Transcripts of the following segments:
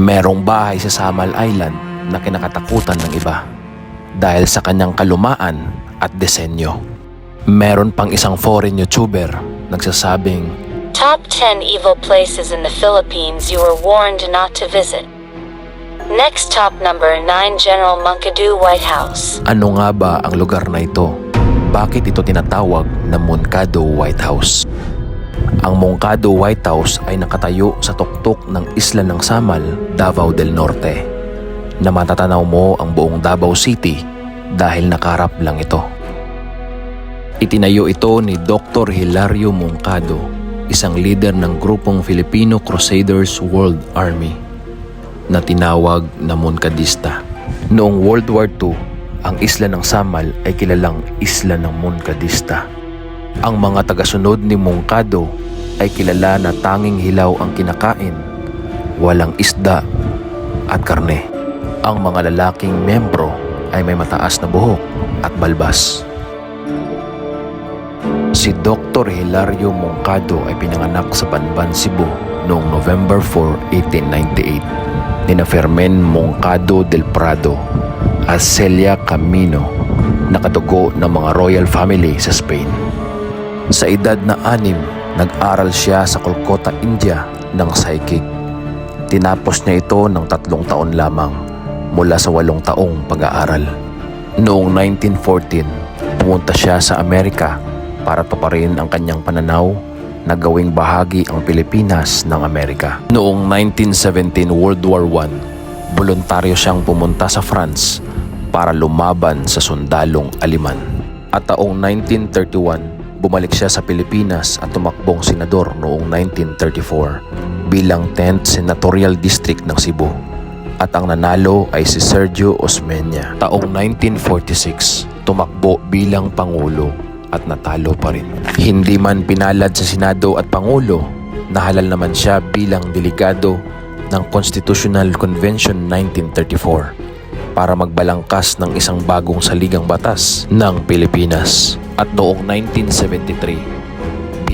Merong bahay sa Samal Island na kinakatakutan ng iba dahil sa kanyang kalumaan at disenyo. Meron pang isang foreign YouTuber nagsasabing Top 10 evil places in the Philippines you were warned not to visit. Next top number 9 General Munkadu White House. ano nga ba ang lugar na ito? Bakit ito tinatawag na Moncado White House? Ang Moncado White House ay nakatayo sa tuktok ng isla ng Samal, Davao del Norte, na matatanaw mo ang buong Davao City dahil nakarap lang ito. Itinayo ito ni Dr. Hilario Moncado, isang leader ng grupong Filipino Crusaders World Army na tinawag na Moncadista. Noong World War II, ang isla ng Samal ay kilalang isla ng Moncadista. Ang mga tagasunod ni Moncado ay kilala na tanging hilaw ang kinakain, walang isda at karne. Ang mga lalaking membro ay may mataas na buhok at balbas. Si Dr. Hilario Moncado ay pinanganak sa Banban, Cebu noong November 4, 1898. Nina Fermin Moncado del Prado at Celia Camino, nakadugo ng mga royal family sa Spain. Sa edad na anim, nag-aral siya sa Kolkata, India ng psychic. Tinapos niya ito ng tatlong taon lamang mula sa walong taong pag-aaral. Noong 1914, pumunta siya sa Amerika para tuparin ang kanyang pananaw na gawing bahagi ang Pilipinas ng Amerika. Noong 1917 World War I, voluntaryo siyang pumunta sa France para lumaban sa sundalong Aliman. At taong 1931, bumalik siya sa Pilipinas at tumakbong senador noong 1934 bilang 10th Senatorial District ng Cebu. At ang nanalo ay si Sergio Osmeña. Taong 1946, tumakbo bilang Pangulo at natalo pa rin. Hindi man pinalad sa Senado at Pangulo, nahalal naman siya bilang delegado ng Constitutional Convention 1934 para magbalangkas ng isang bagong saligang batas ng Pilipinas. At noong 1973,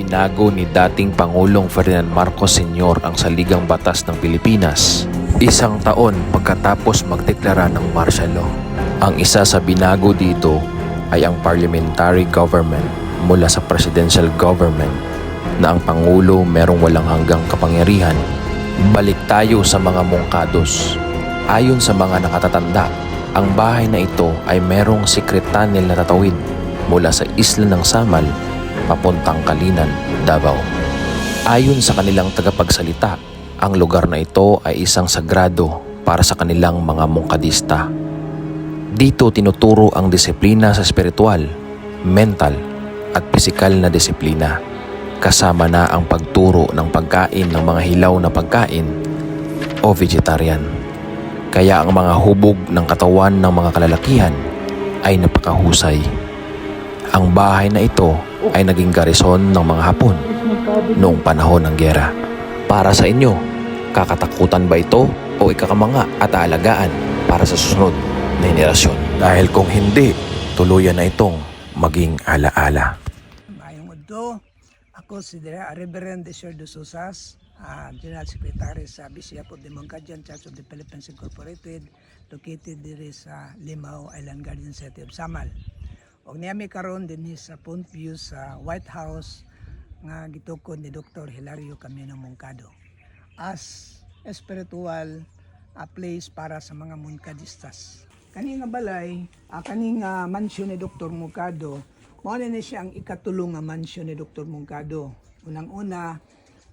binago ni dating Pangulong Ferdinand Marcos Sr. ang saligang batas ng Pilipinas isang taon pagkatapos magdeklara ng martial law. Ang isa sa binago dito ay ang parliamentary government mula sa presidential government na ang Pangulo merong walang hanggang kapangyarihan. Balik tayo sa mga mongkados. Ayon sa mga nakatatanda, ang bahay na ito ay merong secret tunnel na tatawid mula sa isla ng Samal papuntang Kalinan, Davao. Ayon sa kanilang tagapagsalita, ang lugar na ito ay isang sagrado para sa kanilang mga mongkadista. Dito tinuturo ang disiplina sa spiritual, mental at pisikal na disiplina. Kasama na ang pagturo ng pagkain ng mga hilaw na pagkain o vegetarian. Kaya ang mga hubog ng katawan ng mga kalalakihan ay napakahusay. Ang bahay na ito ay naging garison ng mga Hapon noong panahon ng gera. Para sa inyo, kakatakutan ba ito o ikakamanga at aalagaan para sa susunod na henerasyon? Dahil kung hindi, tuluyan na itong maging alaala. Mayong udto, ako si Reverend Desir de Susas, ah, General Secretary sa Bishop of the Mongkadyan Church of the Philippines Incorporated, located diri sa Limao Island Garden City of Samal. Og niyami karon din sa Point View sa White House nga gitukod ni Dr. Hilario Camino Moncado as a spiritual ah, place para sa mga Moncadistas. Kani nga balay, ah, kani nga mansion ni Dr. Moncado, mao ni siya ang ikatulong nga mansion ni Dr. Moncado. Unang-una,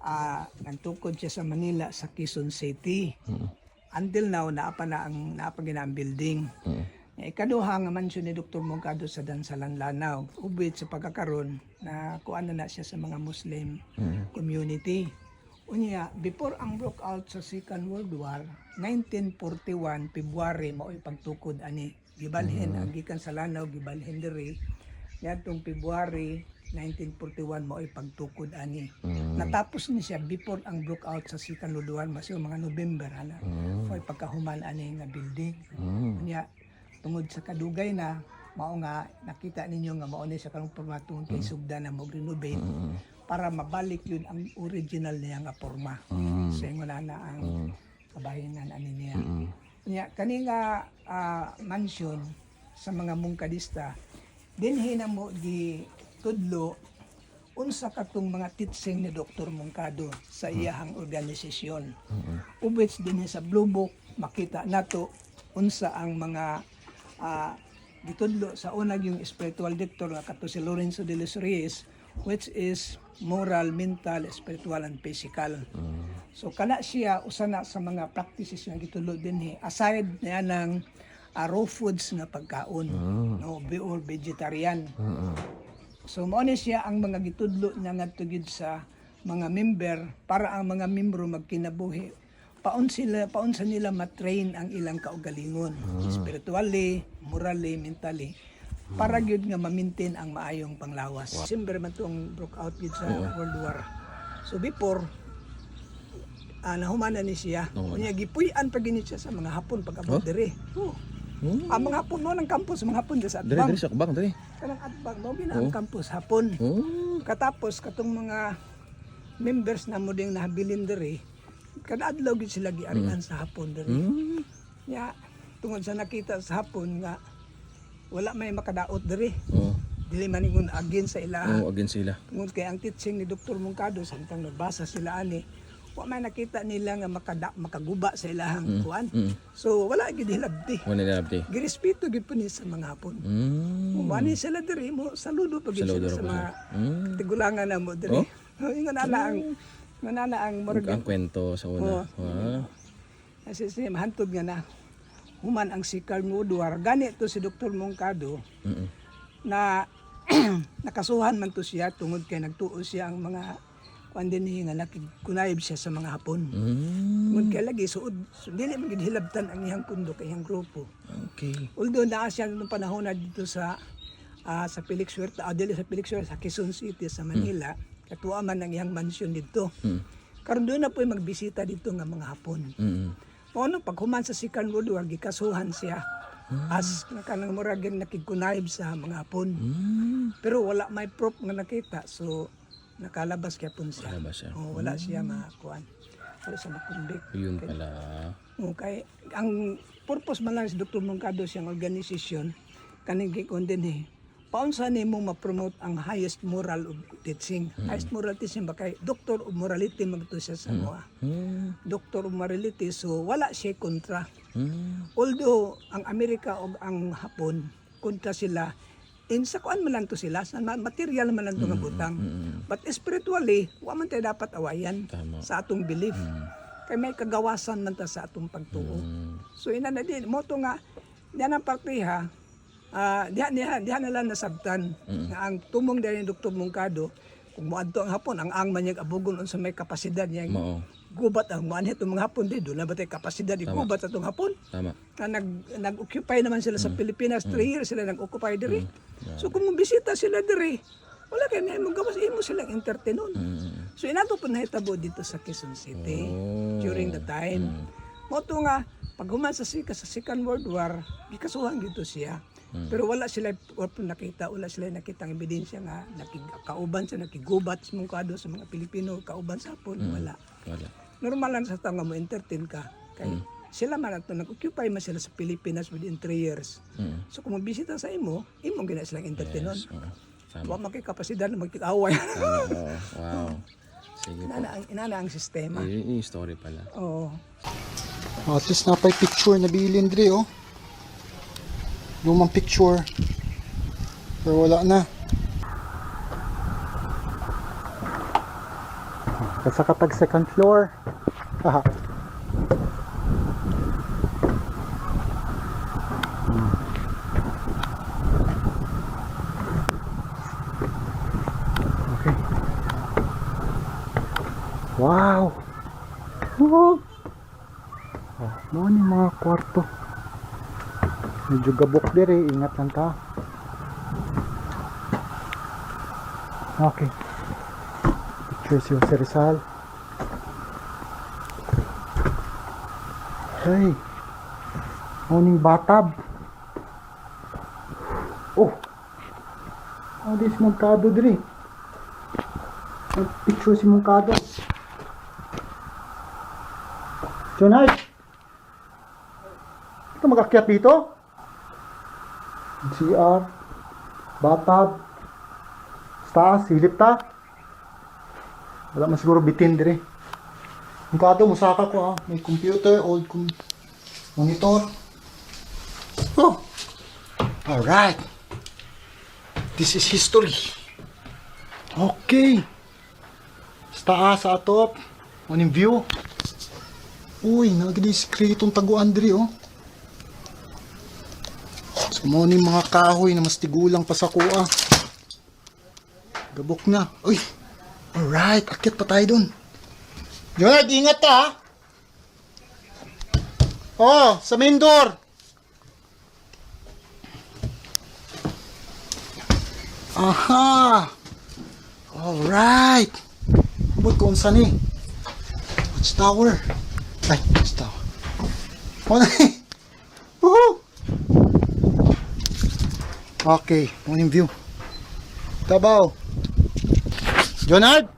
ah, nantukod siya sa Manila sa Quezon City. Until now, naapa na ang naapa gina ang building. Nga Ikaduha nga mansion ni Dr. Moncado sa Dansalan Lanao. Ubit sa pagkakaroon na kuan na na siya sa mga Muslim community. Unya, before ang broke out sa Second World War, 1941, February, mao'y pagtukod ani. Gibalhin, ang gikan sa Lanao, gibalhin diri. Yatong February 1941, mao'y pagtukod ani. Natapos ni siya before ang broke out sa Second World War, mas yung mga November, ana. Mao'y pagkahuman ani nga building. Unya, tungod sa kadugay na, mao nga nakita ninyo nga mao ni sa kanong formato kay sugda na mo renovate para mabalik yun ang original niya nga forma. So yung wala na ang kabahinan ani niya. Mm. Nya kani nga ah, mansion sa mga mungkadista dinhi na mo gi tudlo unsa katong mga teaching ni Dr. Mungkado sa iyahang organisasyon. Ubits dinhi sa Blue Book makita nato unsa ang mga ah, gitudlo sa unag yung spiritual director nga kato si Lorenzo de los Reyes which is moral, mental, spiritual and physical. So kana siya usa na sa mga practices nga gitulo dinhi aside niya ng ah, raw foods nga pagkaon no be or vegetarian. So mao ni siya ang mga gitudlo niya ngadto gid sa mga member para ang mga membro magkinabuhi. Paun sila paun sa nila matrain ang ilang kaugalingon spiritually, morally, mentally para gyud nga ma-maintain ang maayong panglawas. December man tong broke out gid sa World War. So before ah nahumana ni siya. Unya gipuy-an pa gini siya sa mga hapon pag abot diri. Oh. Ang mga hapon mo ng campus, mga hapon sa Atbang. dali sa kubang, dali. Kanang Atbang mo gina ang campus hapon. Oh. Katapos katong mga members na mo ding nahabilin diri, kada adlaw gid sila giarian sa hapon diri. Mm. Nya tungod sa nakita sa hapon nga wala may makadaot diri. Oh. Dili man ingon again sa ilaha. Oh, again sila. Tungod kay ang teaching ni Dr. Mungkado samtang nagbasa sila ani, wa may nakita nila nga makada, makaguba sa ilahang kuan. Mm. So wala gid hilabti. Wala na abdi. Girespeto gid po ni sa mga hapon. Mm. Umani sila diri mo saludo pag sa mga Mm. tigulangan na mo diri. Oh? Ingon ana ang ingon ana ang murag ang kwento sa una. Wow. kasi siya mahantod nga na human ang si Carl Woodward. Gani to si Dr. Mongcado Mm. na nakasuhan man to siya tungod kay nagtuo siya ang mga kuan din nga nakikunayb siya sa mga hapon. Mm. Tungod kay lagi suod so, dili man hilabtan ang iyang pundo kay iyang grupo. Okay. Although naa siya nung panahon na dito sa ah, sa Felix Huerta, ah, dili sa Felix Huerta, sa Quezon City sa Manila, katuwa man ang iyang mansion dito. Mm. Karon doon na po magbisita dito nga mga hapon. Mm. Mao no pag human sa Sikan Woodward gikasuhan siya as kanang murag yung nakigkunayb sa mga hapon. Mm. Pero wala may proof nga nakita so nakalabas kaya pun siya. Wala ba siya? Oh, wala siya makuan. Wala siya makundik. Yun pala. Okay. Ang purpose man lang sa Dr. Mongcado siyang organisasyon kaning gikon din eh. Paunsa nimo ma-promote ang highest moral of teaching. Highest moral teaching ba kay doctor of morality magto siya sa mga. Mm. Doctor of morality so wala siya kontra. Mm. Although ang Amerika o ang Hapon kontra sila in sa kuan man lang to sila sa ma- material man lang to nga butang. But spiritually wa man tayo dapat awayan Tama. sa atong belief. Kay may kagawasan man ta sa atong pagtuo. Mm. So ina na din mo to nga diyan ang partiha ah diha diha diha na lang nasabtan nga ang tumong dahil ni Dr. Mungkado kung moadto ang hapon ang ang man niyang abugon unsa may kapasidad niya. Mao. gubat ang man itong mga hapon di doon na ba kapasidad gubat sa itong hapon? Tama. na nag nag-occupy naman sila sa Pilipinas 3 years sila nag-occupy diri. So kung bisita sila diri wala kay may magawas imo silang entertainon Mm. so inato po nahitabo dito sa Quezon City Oh. during the time. Mo to nga pag human sa sika sa Second World War gikasuhan dito siya pero wala sila wala nakita wala sila nakita ang ebidensya nga nakikauban sa nakigubat sa mga kado sa mga Pilipino kauban sa hapon wala Wala. normal lang sa tao nga mo entertain ka kay sila man ato nag-occupy man sila sa Pilipinas within 3 years Mm. so kung mabisita sa imo imo gina silang entertainon Yes. Oo. Tama. wa man kay kapasidad na magkikaway. Oo. Wow. Sige po. inana ang inana ang sistema Yun yung story pala. oh At least napay picture na bilin dre oh. Lumang picture. Pero wala na. Kasi kapag second floor. Haha. Hmm. Okay. Wow! Wow! Oh, mo ni mga kwarto. Medyo gabok dire, ingat lang ta. Okay. Picture si Jose Rizal. Hey. Morning batab. Oh. Oh, this Moncado dire. Picture si Moncado. Tonight. mag-akyat dito? GR, bathtub, taas, silip ta. Wala man siguro bitin dire. Ang kado, musaka ko ah. May computer, old com monitor. Oh! Alright. This is history. Okay. Sa taas, sa atop. Ano view? Uy, nagdi sikretong taguan diri oh. Mo ni mga kahoy na mas tigulang pa sa kuha. Gabok na. Uy. Alright, akit pa tayo dun. Jonard, ingat ka. Oh, sa main door. Aha. Alright. Abot ko unsa ni? Watchtower. Ay, watchtower. Oh, na. Woohoo! Okay, morning view. Tabaw. Jonard?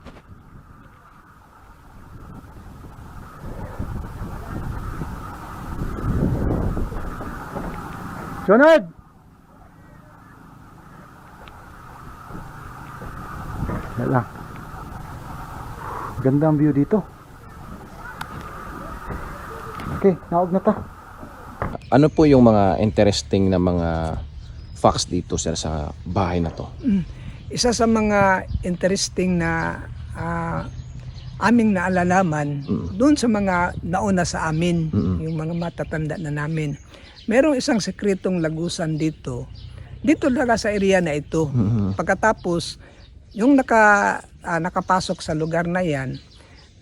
Jonard? Wala. Ganda ang view dito. Okay, naog na ta. Ano po yung mga interesting na mga facts dito sir sa bahay na to? Isa sa mga interesting na ah, aming naalalaman doon sa mga nauna sa amin, yung mga matatanda na namin. Merong isang sekretong lagusan dito. Dito talaga sa area na ito. Pagkatapos, yung naka, ah, nakapasok sa lugar na yan,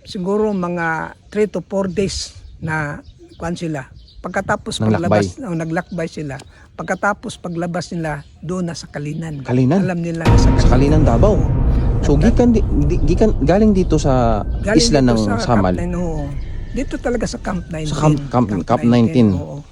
siguro mga 3 to 4 days na kuan sila. Pagkatapos Nang paglabas, oh, naglakbay sila. Pagkatapos paglabas nila, doon na sa Kalinan. Kalinan? Alam nila sa Sa Kalinan Davao. So gikan di, di- gikan galing dito sa Galing isla dito ng sa Samal. Camp 9, oo. Dito talaga sa Camp 19. Sa Camp- Camp- Camp 19. oo.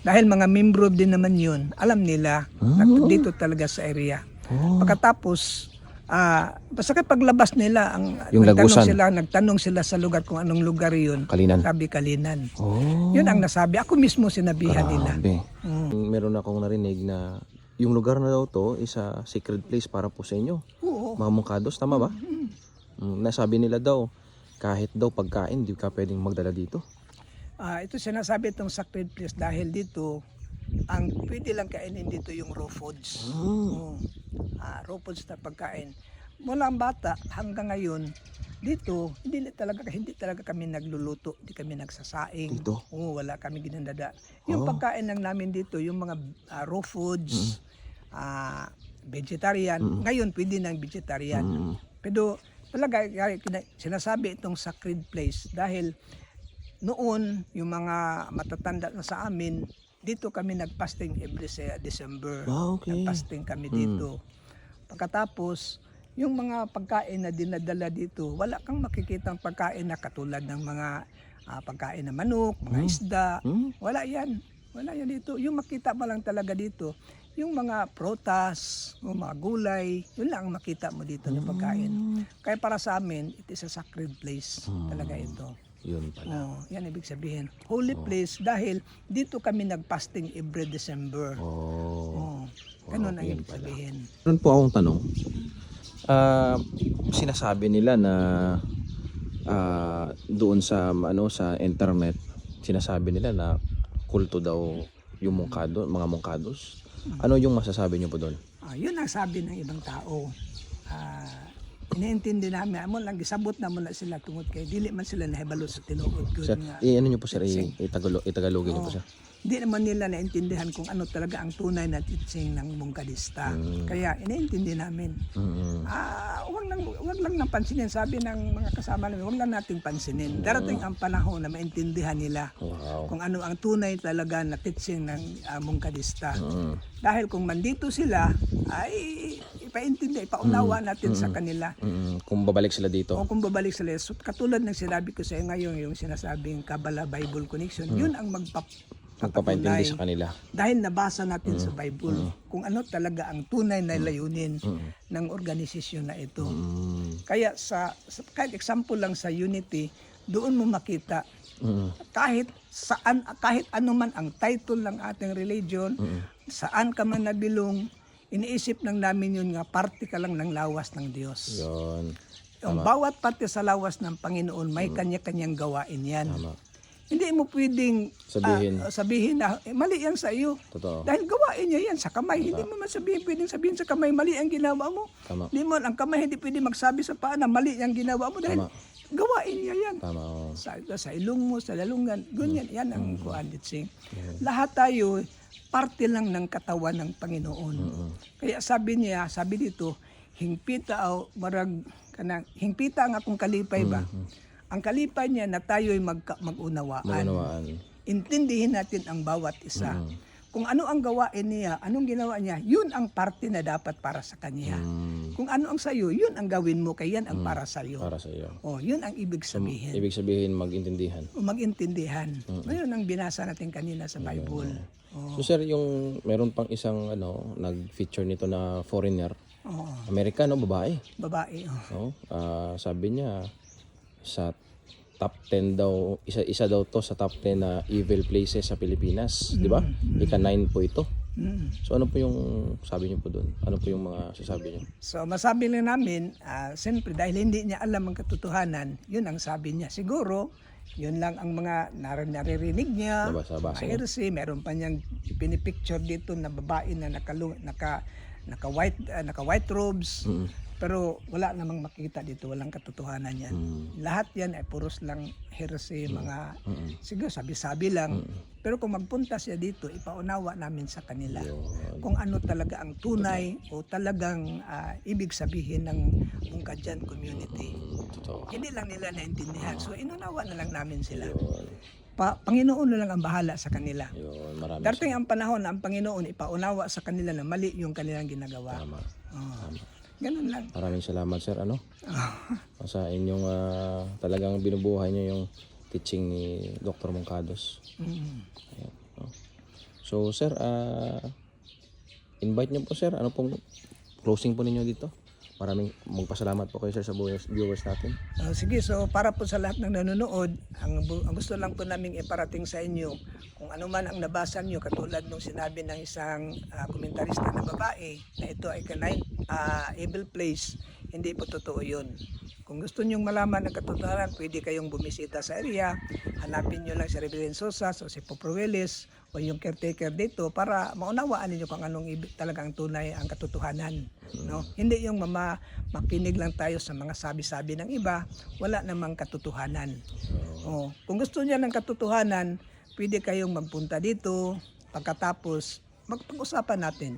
Dahil mga membro din naman yun, alam nila, na Ah. dito talaga sa area. Oh. Pagkatapos, ah basta kay paglabas nila, ang, Yung nagtanong lagusan. sila, nagtanong sila sa lugar kung anong lugar yun. Kalinan. Sabi Kalinan. Oh. Yun ang nasabi. Ako mismo sinabihan nila. Grabe. Meron akong narinig na yung lugar na daw to is a sacred place para po sa inyo. Oo. Mga mungkados, tama ba? Mm, nasabi nila daw, kahit daw pagkain, di ka pwedeng magdala dito. Ah, ito sinasabi itong sacred place dahil dito ang pwede lang kainin dito yung raw foods. Oo. Ah, raw foods na pagkain. Mula ang bata hanggang ngayon dito hindi talaga hindi talaga kami nagluluto, hindi kami nagsasaing. Dito? Oo, wala kami ginandada. Yung Oh. pagkain lang namin dito, yung mga ah, raw foods, ah, vegetarian. Ngayon pwede nang vegetarian. Mm. Pero talaga sinasabi itong sacred place dahil noon yung mga matatanda na sa amin dito kami nagpasting every sa December. Ah, okay. Nagpasting kami dito. Pagkatapos yung mga pagkain na dinadala dito, wala kang makikitang pagkain na katulad ng mga ah, pagkain na manok, mga isda. Hmm? Wala yan. Wala yan dito. Yung makita mo lang talaga dito, yung mga protas, yung mga gulay, yun lang ang makita mo dito na pagkain. Kaya para sa amin, it is a sacred place talaga ito. Yun pala. Oh, yan ibig sabihin. Holy place dahil dito kami nagpasting every December. Oh. Oh, ganun ang yun ibig pala. sabihin. Meron po akong tanong. Ah, sinasabi nila na ah, doon sa ano sa internet, sinasabi nila na kulto daw yung mungkado, mga mungkados. Ano yung masasabi niyo po doon? Ah, yun ang sabi ng ibang tao. Ah, iniintindi namin, amo lang gisabot na mo na sila tungod kay dili man sila nahibalo sa tinuod ko Sir, nga. i ano niyo po sir, i, itagalo, itagalogin niyo po sir. Hindi naman nila naintindihan kung ano talaga ang tunay na teaching ng mungkadista. Kaya iniintindi namin. Mm. Ah, wag lang wag lang nang pansinin sabi ng mga kasama namin, wag lang nating pansinin. Darating ang panahon na maintindihan nila Wow. kung ano ang tunay talaga na teaching ng uh, mungkadista. Mm. Dahil kung mandito sila, ay ipaintindi, ipaunawa natin sa kanila. Mm, kung babalik sila dito. O kung babalik sila, so, katulad ng sinabi ko sa iyo ngayon, yung sinasabing Kabbalah Bible Connection, yun ang magpap Magpapaintindi sa kanila. dahil nabasa natin sa Bible kung ano talaga ang tunay na layunin ng organisasyon na ito. Mm. Kaya sa, sa kahit example lang sa Unity, doon mo makita Mm. kahit saan kahit ano man ang title ng ating religion, saan ka man nabilong, iniisip lang namin yun nga parte ka lang ng lawas ng Diyos. Yun. Ang bawat parte sa lawas ng Panginoon may kanya-kanyang gawain yan. Tama. Hindi mo pwedeng Sabihin. ah, sabihin na eh, mali yan sa iyo. Totoo. Dahil gawain niya yan sa kamay. Hindi mo man sabihin, pwedeng sabihin sa kamay, mali ang ginawa mo. Tama. Hindi mo, ang kamay hindi pwede magsabi sa paa na mali ang ginawa mo dahil Tama. gawain niya yan. Tama. Sa, sa ilong mo, sa lalungan, ganyan, yan ang Mm. kuan Sing. Lahat tayo, parte lang ng katawan ng Panginoon. Kaya sabi niya, sabi dito, hingpita o marag kanang hingpita ang akong kalipay ba? Ang kalipay niya na tayo'y magka, mag-unawaan. Magunawaan. Intindihin natin ang bawat isa. Kung ano ang gawain niya, anong ginawa niya, yun ang parte na dapat para sa kanya. Mm. Kung ano ang sayo, yun ang gawin mo, kaya yan ang para sa iyo. Para sa iyo. Oh, yun ang ibig sabihin. Ibig sabihin magintindihan. O magintindihan. Ngayon ang binasa natin kanina sa Bible. Oh, So sir, yung meron pang isang ano, nag-feature nito na foreigner, oh, Amerikano, babae. babae. Oh. No? Ah, sabi niya sa top 10 daw, isa isa daw to sa top 10 na evil places sa Pilipinas, di ba? Ika 9 po ito. Mm. So ano po yung sabi niyo po doon? Ano po yung mga sasabi niyo? So masabi lang namin, ah, siyempre dahil hindi niya alam ang katotohanan, yun ang sabi niya. Siguro, yun lang ang mga nar- naririnig niya. Nabasa-basa. Heresy, meron pa niyang pinipicture dito na babae na nakalu- naka, naka white naka white robes. Pero wala namang makita dito, walang katotohanan yan. Lahat yan ay puros lang heresy, mga siguro sabi-sabi lang. Pero kung magpunta siya dito, ipaunawa namin sa kanila kung ano talaga ang tunay o talagang ah, ibig sabihin ng Mungkadyan community. Totoo. Hindi lang nila naintindihan. So inunawa na lang namin sila. Yun, Pa, Panginoon na lang ang bahala sa kanila. yun. Darating ang panahon na ang Panginoon ipaunawa sa kanila na mali yung kanilang ginagawa. Tama. Oh. Ganun lang. Maraming salamat sir, ano? Ah. Sa inyong ah, talagang binubuhay niyo yung teaching ni Dr. Moncados. Mm. Ayan, no? So sir, ah, invite niyo po sir, ano pong closing po ninyo dito? Maraming magpasalamat po kayo sir sa viewers, natin. Ah, sige, so para po sa lahat ng nanonood, ang, ang gusto lang po namin iparating sa inyo, kung ano man ang nabasa nyo, katulad nung sinabi ng isang ah, komentarista na babae, na ito ay kanay, ah, evil place, hindi po totoo yun. Kung gusto nyong malaman ng katotohanan, pwede kayong bumisita sa area, hanapin nyo lang si Reverend Sosas o si Poproweles o yung caretaker dito para maunawaan ninyo kung anong ibig talagang tunay ang katotohanan. No? Hindi yung mama, makinig lang tayo sa mga sabi-sabi ng iba, wala namang katotohanan. Oh, kung gusto niya ng katotohanan, pwede kayong magpunta dito, pagkatapos magpag-usapan natin